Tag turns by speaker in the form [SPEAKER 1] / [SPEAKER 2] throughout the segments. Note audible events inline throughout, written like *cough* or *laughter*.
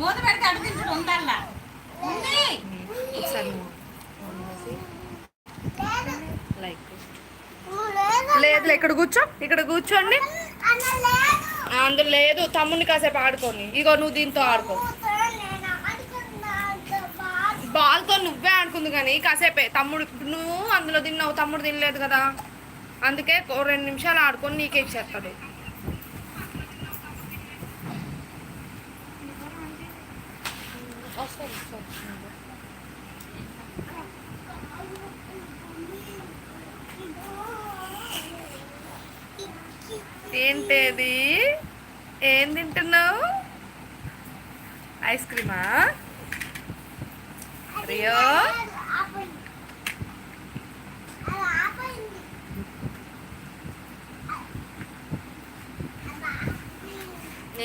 [SPEAKER 1] మూత పెడితే ఉందల్లా ఉంది.
[SPEAKER 2] లేదు ఇక్కడ కూర్చో ఇక్కడ కూర్చోండి. అందులో లేదు తమ్ముని కాసేపు ఆడుకోని. ఇగో నువ్వు దీంతో ఆడుకో. బాల్తో నువ్వే ఆడుకుంది కానీ కాసేపే తమ్ముడు నువ్వు అందులో తిన్నావు తమ్ముడు తినలేదు కదా. అందుకే రెండు నిమిషాలు ఆడుకొని నీకే ఇచ్చేస్తాడు. ఏంటేది ఏం తింటున్నావు? ఐస్ క్రీమా? రియో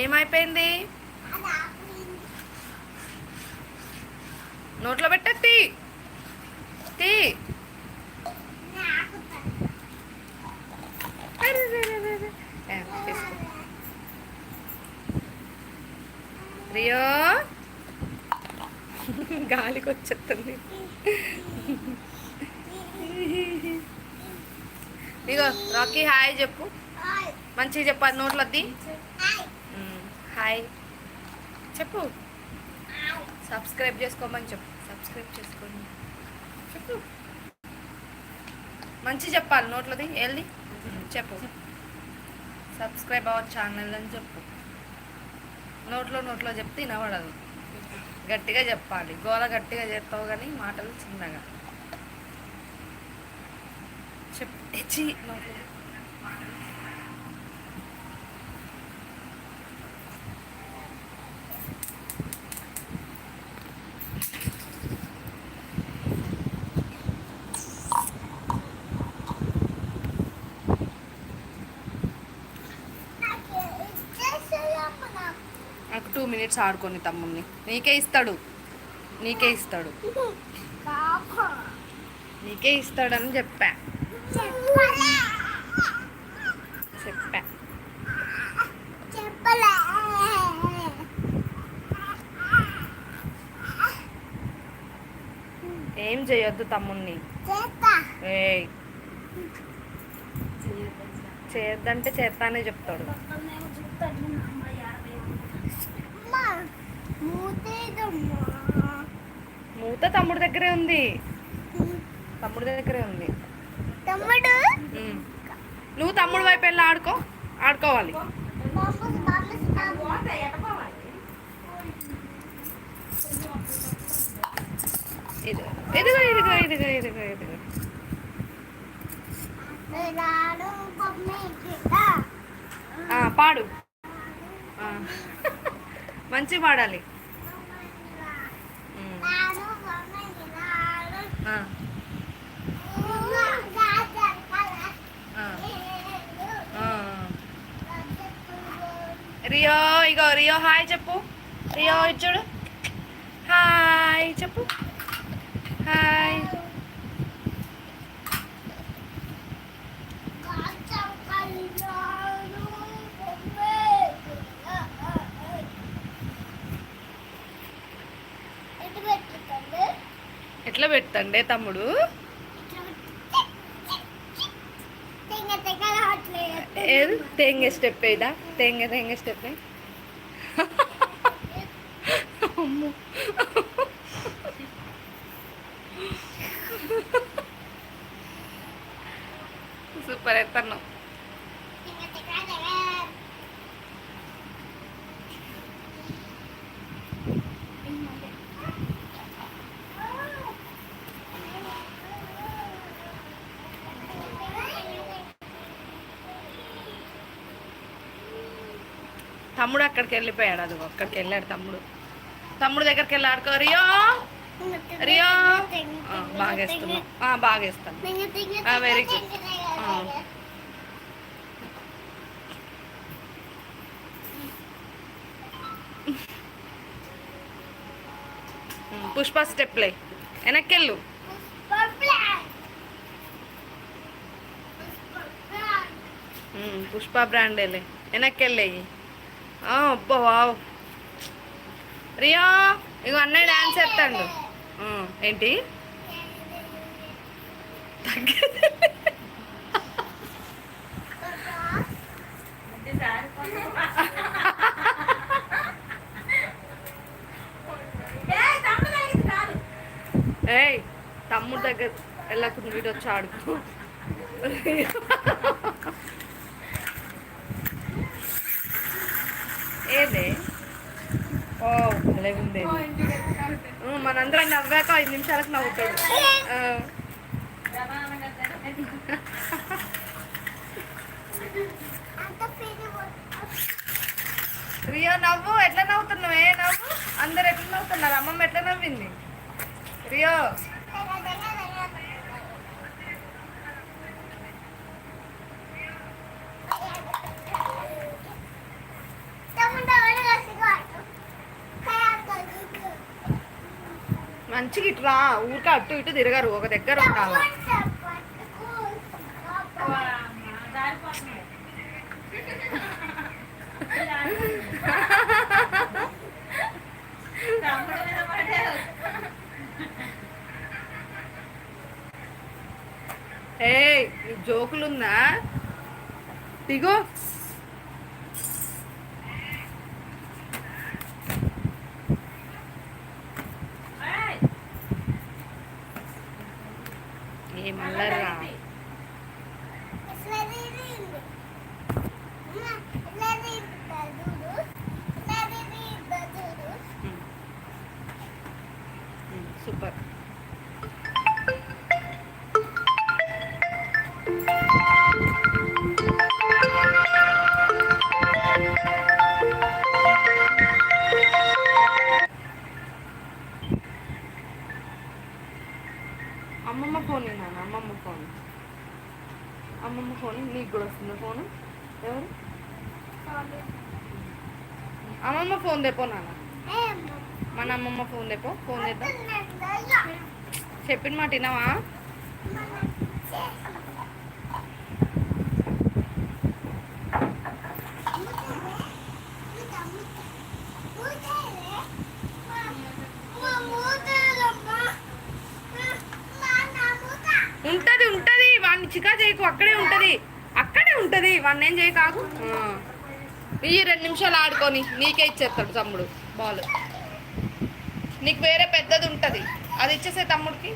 [SPEAKER 2] ఏమైపోయింది? నోట్లో పెట్టత్తి తీ. తీసుకో. రియో. గాలికి వచ్చేస్తుంది ఇగో రాకీ హాయ్ చెప్పు. మంచిగా చెప్పు నోట్లో వద్ది హాయ్. చెప్పు. సబ్స్క్రైబ్ చేసుకోమని చెప్పు. సబ్స్క్రైబ్ చేసుకోండి. చెప్పు. మంచి చెప్పాలి నోట్లోది. వెళ్ళి చెప్పు. సబ్స్క్రైబ్ అవర్ ఛానల్ అని చెప్పు. నోట్లో నోట్లో చెప్తే వినబడదు. గట్టిగా చెప్పాలి. గోల గట్టిగా చేస్తావు కానీ మాటలు చిన్నగా. చెప్పు. నోట్లో నాకు టూ మినిట్స్ ఆడుకొని తమ్ముడిని నీకే ఇస్తాడు. నీకే ఇస్తాడు. నీకే ఇస్తాడని చెప్పా. చెప్పా. ఏం చేయొద్దు తమ్ముణ్ణి. ఏ చేయొద్దంటే చేస్తానే చెప్తాడు. మూత తమ్ముడి దగ్గరే ఉంది. తమ్ముడి దగ్గరే ఉంది.
[SPEAKER 3] తమ్ముడు.
[SPEAKER 2] నువ్వు తమ్ముడు వైపు వెళ్ళి ఆడుకో ఆడుకోవాలి. ఇదిగో ఇదిగో
[SPEAKER 3] రాడు బొమ్మ
[SPEAKER 2] ఆ, పాడు. *laughs* మంచి పాడాలి ఉమ్.
[SPEAKER 3] రాడు బొమ్మ రాడు
[SPEAKER 2] ఆ, ఆ, ఆ. రియో ఇగో రియో హాయ్ చెప్పు. రియో ఇచ్చుడు. హాయ్ చెప్పు. పెట్టండి తమ్ముడు. ఏది? తేంగ స్టెప్ ఏదా? తేంగ తేంగ స్టెప్ అమ్మో. సూపర్ ఎత్తన్నావు. తమ్ముడు అక్కడికి వెళ్ళిపోయాడు. అది అక్కడికి వెళ్ళాడు తమ్ముడు. తమ్ముడు దగ్గరికి వెళ్ళి ఆడుకో. రియో! రియో! ఆ, బాగా బాగా వెరీ గుడ్ పుష్ప స్టెప్లే వెనక్కి వెళ్ళు పుష్ప పుష్ప బ్రాండేలే వెనక్కి వెళ్ళేయి అబ్బా వావ్. రియా ఇగో అన్నయ్య డాన్స్ చేస్తాడు. ఏంటి?
[SPEAKER 1] ఏయ్, తమ్ముడు
[SPEAKER 2] ఏయ్ తమ్ముడు దగ్గర వెళ్ళకుండా వీడు వచ్చి ఆడుకో. ఏదే? ఓ భలే ఉంది. మనందరం నవ్వాక ఐదు నిమిషాలకు నవ్వుతాడు రియో నవ్వు. ఎట్లా నవ్వుతున్నావు? ఏ నవ్వు? అందరు ఎట్లా నవ్వుతున్నారు? అమ్మమ్మ ఎట్లా నవ్వింది? రియో. మంచిగా ఇట్లా ఊరికే అటు ఇటు తిరగరు ఒక దగ్గర ఉండాలి ఏ జోకులుందా? దిగో
[SPEAKER 1] ఏయ్,
[SPEAKER 2] ఏ అమ్మమ్మ ఫోన్ నాన్న అమ్మమ్మ ఫోన్. అమ్మమ్మ ఫోన్ నీకు కూడా వస్తుంది ఫోన్? ఎవరు? అమ్మమ్మ ఫోన్ తెపో నాన్న. మన అమ్మమ్మ ఫోన్ తెపో ఫోన్ చేద్దాం చెప్పిన మాట విన్నావా? ఉంటది ఉంటది. వాడిని చికా చేయకు అక్కడే ఉంటది. అక్కడే ఉంటది. వాడిని ఏం చేయకాకు? ఆ. ఈ రెండు నిమిషాలు ఆడుకొని నీకే ఇచ్చేస్తాడు తమ్ముడు. బాల్. నీకు వేరే పెద్దది ఉంటది. అది ఇచ్చేసే తమ్ముడికి.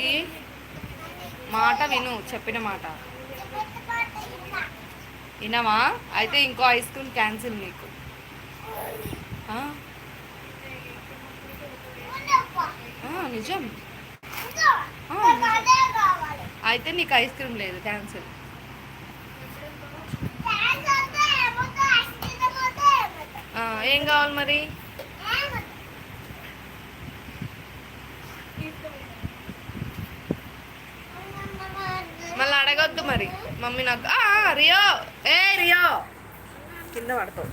[SPEAKER 2] ఈ మాట విను చెప్పిన మాట. వినవా? అయితే ఇంకో ఐస్ క్రీమ్ క్యాన్సిల్ నీకు ఆ? ఆ, నిజం. అయితే నీకు ఐస్ క్రీమ్ లేదు క్యాన్సిల్ ఆ, ఏం కావాలి మరి? మళ్ళీ అడగొద్దు మరి. మమ్మీ నాకు ఆ, ఆ, రియో. ఏ రియో. కింద పడతావు.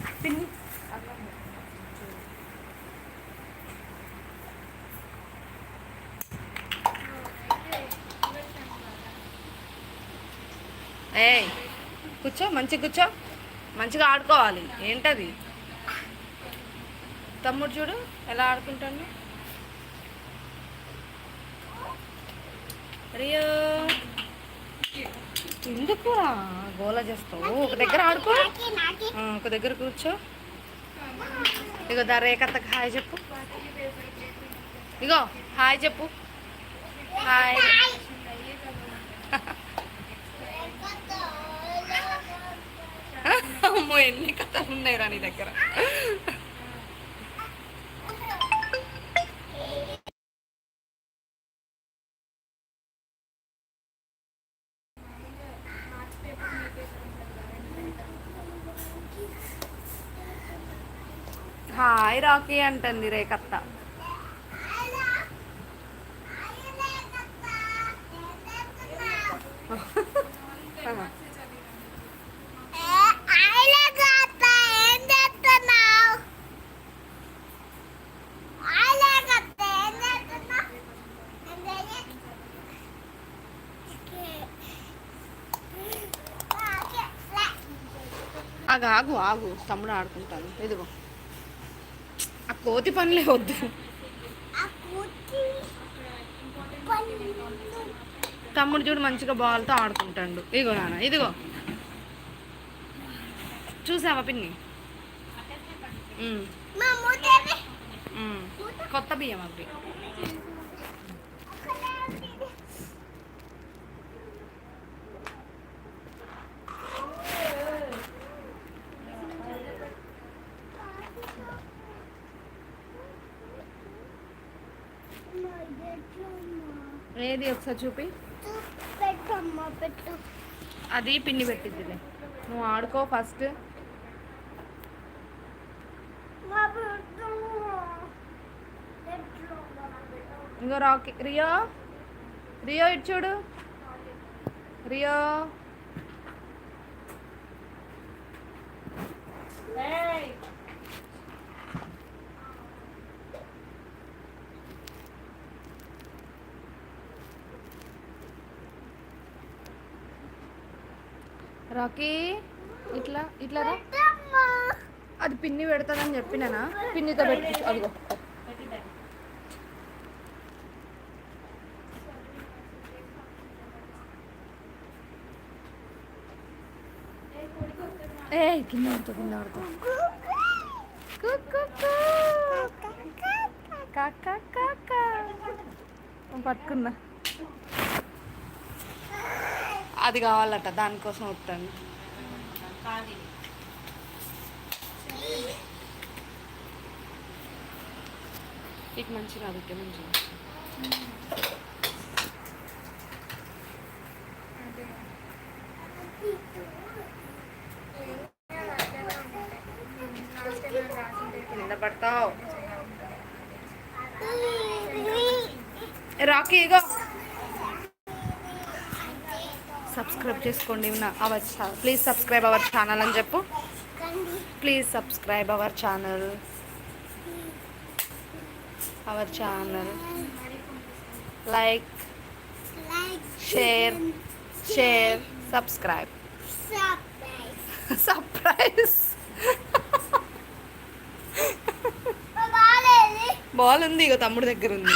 [SPEAKER 2] ఏయ్ కూర్చో మంచిగా కూర్చో. మంచిగా ఆడుకోవాలి. ఏంటది? తమ్ముడు చూడు ఎలా ఆడుకుంటాను రియో ఎందుకురా గోల చేస్తావు? ఒక దగ్గర ఆడుకో. ఒక దగ్గర కూర్చో. ఇగో దా రేఖత్తకు హాయ్ చెప్పు. ఇగో హాయ్ చెప్పు. హాయ్. అమ్మో ఎన్ని కథలు ఉన్నాయి రా నీ దగ్గర? హాయ్ రాకీ అంటుంది రేఖత్త ఆ. ఆగు ఆగు ఆగు తమ్ముడు ఆడుకుంటాను ఇదిగో. ఆ కోతి పనులే వద్దు. తమ్ముడు చూడు మంచిగా బాల్తో ఆడుకుంటాడు. ఇదిగో నాన్న ఇదిగో. చూసావా పిన్ని. కొత్త బియ్యం అవి. ఏది ఒకసారి చూపి. అది పిన్ని పెట్టిద్దిలే నువ్వు ఆడుకో ఫస్ట్. ఇంకో రాకి. రియో. రియో ఇటు చూడు. రియో.
[SPEAKER 1] ఏయ్.
[SPEAKER 2] రాకీ ఇట్లా ఇట్లా రా. అది పిన్ని పెడతానని చెప్పినానా? పిన్నితో పెట్టి అదిగో. ఏ కింద పడుతుంది కింద కాక. పట్టుకున్నా. అది కావాలట దానికోసం వస్తాను ఇటు మంచిగా అది ఇటు మంచిగా. కింద పడతావు. రాకీ ఇగో. సబ్స్క్రైబ్ చేసుకోండి our please subscribe our channel అని చెప్పు. Please subscribe our channel our channel like share share subscribe surprise ball ఉంది ఇగో తమ్ముడు దగ్గర ఉంది.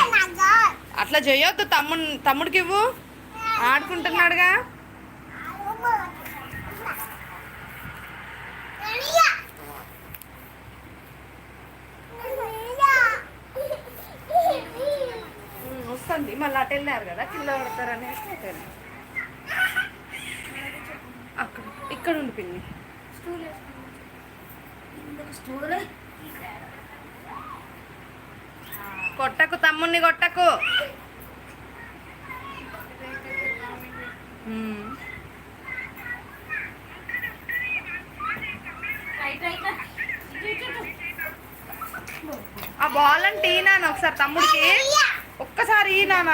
[SPEAKER 2] అట్లా చేయొద్దు తమ్ముడు తమ్ముడికి ఇవ్వు. ఆడుకుంటున్నాడుగా ఉమ్, వస్తుంది మళ్ళీ అటు వెళ్ళారు కదా కింద పడతారని. అక్కడ ఇక్కడ ఉండి పిన్ని. కొట్టకు తమ్ముడిని కొట్టకు. ఆ బాల్ అంటే ఈ నాన్న ఒకసారి తమ్ముడికి. ఒక్కసారి ఈ నాన్న.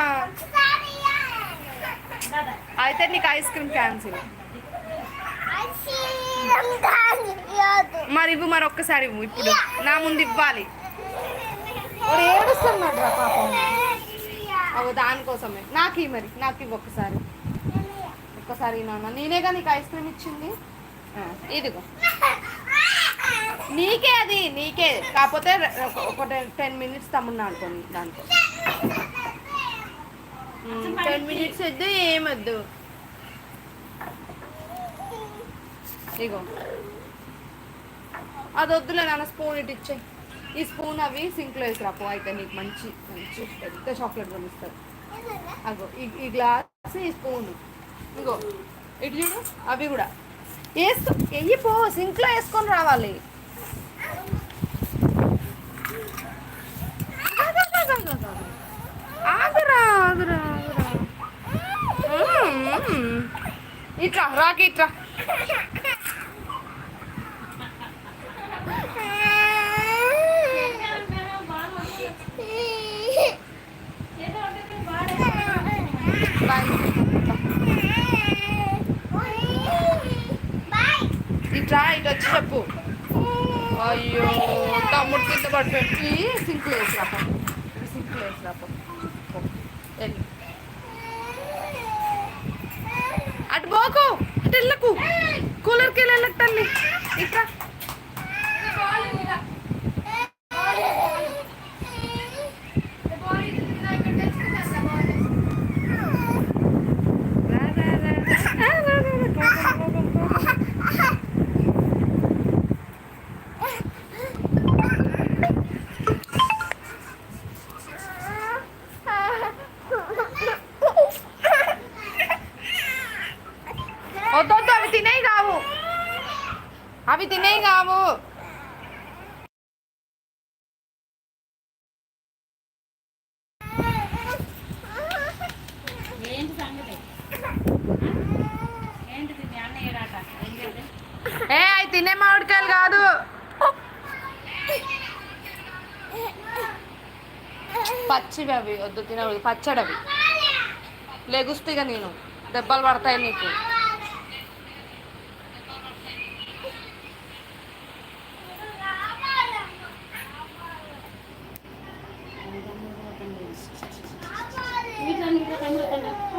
[SPEAKER 2] *laughs* అయితే నీకు ఐస్ క్రీమ్ క్యాన్సిల్. మరి ఇవ్వు మరి ఒక్కసారి ఇవ్వు. ఇప్పుడు నా ముందు ఇవ్వాలి. ఏడుస్తున్నాడు రా పాపం. అవు దానికోసమే. నాకు ఇవ్వు మరి. నాకు ఇవ్వు ఒక్కసారి. ఒక్కసారి నాన్న. నేనేగా నీకు ఐస్ క్రీమ్ ఇచ్చింది? ఆ, ఇదిగో. నీకే అది నీకే. కాకపోతే ఒక- టెన్ మినిట్స్ తమ్ముడిని ఆడుకోండి దాంతో టెన్ మినిట్స్ వద్దు ఏమొద్దు. ఇగో. అది వద్దులే నాన్న స్పూన్ ఇటు ఇచ్చే. ఈ స్పూన్ అవి సింక్లో వేసి రాపో అయితే నీకు మంచి మంచి పెద్ద చాక్లెట్ కొనిస్తారు అగో ఈ గ్లాస్ ఈ స్పూన్. ఇగో ఇటు చూడు అవి కూడా. వేసుకో వెయ్యి పో సింక్లో వేసుకొని రావాలి. ఆగురా ఆగురా. ఇట్లా ఇట్రా రాకి ఇట్రా. ఇట్లా ఇట్రా ఇటు వచ్చి చెప్పు. అయ్యో తమ్ముడు కింద పడిపోయి. సింక్లో వేసి రాపో. సింక్లో వేసి రాపో. వెళ్ళి అటు పోకు అటు వెళ్ళకు. కూలర్కి వెళ్ళకు తల్లి. ఇక్కడ తినే మామిడికాయలు కాదు. పచ్చివి అవి వద్దు తినవి పచ్చడవి. లెగుస్తాయి నేను. దెబ్బలు పడతాయి నీకు.